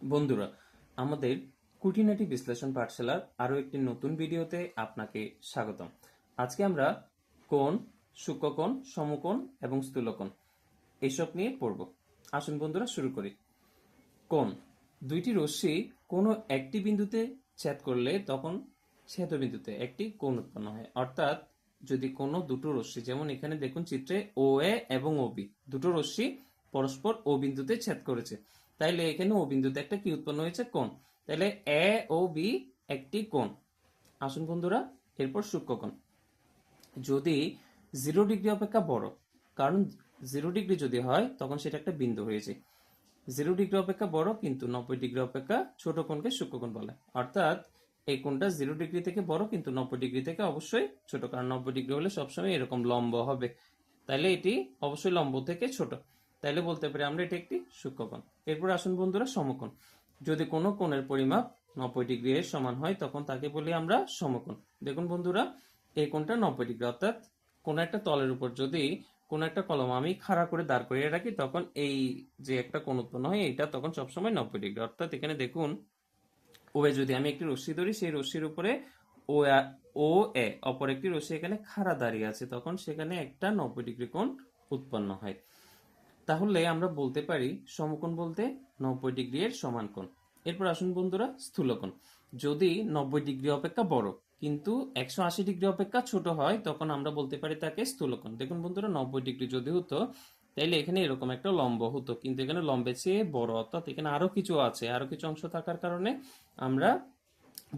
বন্ধুরা, আমাদের কুটিনাটি বিশ্লেষণ পাঠশালার আরও একটি নতুন ভিডিওতে আপনাকে স্বাগতম। আজকে আমরা কোণ, সূক্ষ্মকোণ, সমকোণ এবং স্থূলকোণ এইসব নিয়ে পড়ব। আসুন বন্ধুরা, শুরু করি। কোণ, দুইটি রশ্মি কোনো একটি বিন্দুতে ছেদ করলে তখন ছেদ বিন্দুতে একটি কোণ উৎপন্ন হয়। অর্থাৎ যদি কোনো দুটো রশ্মি, যেমন এখানে দেখুন চিত্রে ও এ এবং ও বি দুটো রশ্মি পরস্পর ও বিন্দুতে ছেদ করেছে। তাইলে এখানে ও বিন্দুতে একটা কি উৎপন্ন হয়েছে? কোণ। তাহলে এ ও বি একটি কোণ। আসুন বন্ধুরা, এরপর সূক্ষ্মকোণ যদি জিরো ডিগ্রি অপেক্ষা বড়, কারণ জিরো ডিগ্রি যদি হয়, তখন সেটা একটা বিন্দু হয়েছে। জিরো ডিগ্রি অপেক্ষা বড়, কিন্তু নব্বই ডিগ্রি অপেক্ষা ছোট কোণকে সূক্ষ্মকোণ বলে। অর্থাৎ এই কোণটা জিরো ডিগ্রি থেকে বড়, কিন্তু নব্বই ডিগ্রি থেকে অবশ্যই ছোট, কারণ নব্বই ডিগ্রি হলে সবসময় এরকম লম্ব হবে। তাইলে এটি অবশ্যই লম্ব থেকে ছোট। তাইলে বলতে পারি আমরা এটি একটি সূক্ষ্মকোণ এরপর আসুন বন্ধুরা সমকোণ। যদি কোনো কোণের পরিমাপ নব্বই ডিগ্রি এর সমান হয়, তখন তাকে বলি আমরা সমকোণ। দেখুন বন্ধুরা, এই কোণটা নব্বই ডিগ্রি, অর্থাৎ কোন একটা তলের উপর যদি কোন একটা কলম আমি খাড়া করে দাঁড় করিয়ে রাখি, তখন এই যে একটা কোণ উৎপন্ন হয়, এইটা তখন সবসময় নব্বই ডিগ্রি। অর্থাৎ এখানে দেখুন ও এ যদি আমি একটি রশ্মি ধরি, সেই রশ্মির উপরে ও ও এ, অপর একটি রশ্মি এখানে খাড়া দাঁড়িয়ে আছে, তখন সেখানে একটা নব্বই ডিগ্রি কোণ উৎপন্ন হয়। তাহলে আমরা বলতে পারি সমকোণ বলতে নব্বই ডিগ্রি এর সমান কোণ। এরপর আসুন বন্ধুরা, স্থূলকোণ। যদি নব্বই ডিগ্রি অপেক্ষা বড়, কিন্তু একশো আশি ডিগ্রি অপেক্ষা ছোট হয়, তখন আমরা বলতে পারি তাকে স্থূলকোণ। দেখুন বন্ধুরা, নব্বই ডিগ্রি যদি হতো, তাইলে এখানে এরকম একটা লম্ব হতো, কিন্তু এখানে লম্বের চেয়ে বড়, অর্থাৎ এখানে আরও কিছু আছে, আরও কিছু অংশ থাকার কারণে আমরা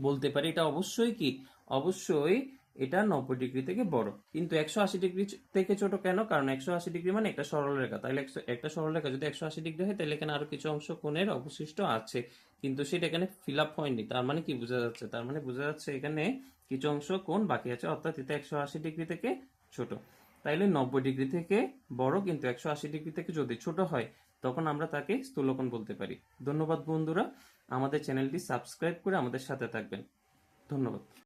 বলতে পারি এটা অবশ্যই কি? অবশ্যই এটা নব্বই ডিগ্রি থেকে বড়। কিন্তু একশো আশি ডিগ্রি থেকে ছোট কেন? কারণ একশো আশি ডিগ্রি মানে একটা সরলরেখা তাহলে একশো- একটা সরলরেখা যদি একশো আশি ডিগ্রি হয়, তাহলে এখানে আরও কিছু অংশ কোণের অবশিষ্ট আছে। কিন্তু সেটা এখানে ফিল আপ হয়নি। তার মানে কি বোঝা যাচ্ছে? তার মানে বোঝা যাচ্ছে এখানে কিছু অংশ কোণ বাকি আছে, অর্থাৎ এটা একশো আশি ডিগ্রি থেকে ছোট। তাইলে নব্বই ডিগ্রি থেকে বড়, কিন্তু একশো আশি ডিগ্রি থেকে যদি ছোট হয়, তখন আমরা তাকে স্থূলকোণ বলতে পারি। ধন্যবাদ বন্ধুরা। আমাদের চ্যানেলটি সাবস্ক্রাইব করে আমাদের সাথে থাকবেন। ধন্যবাদ।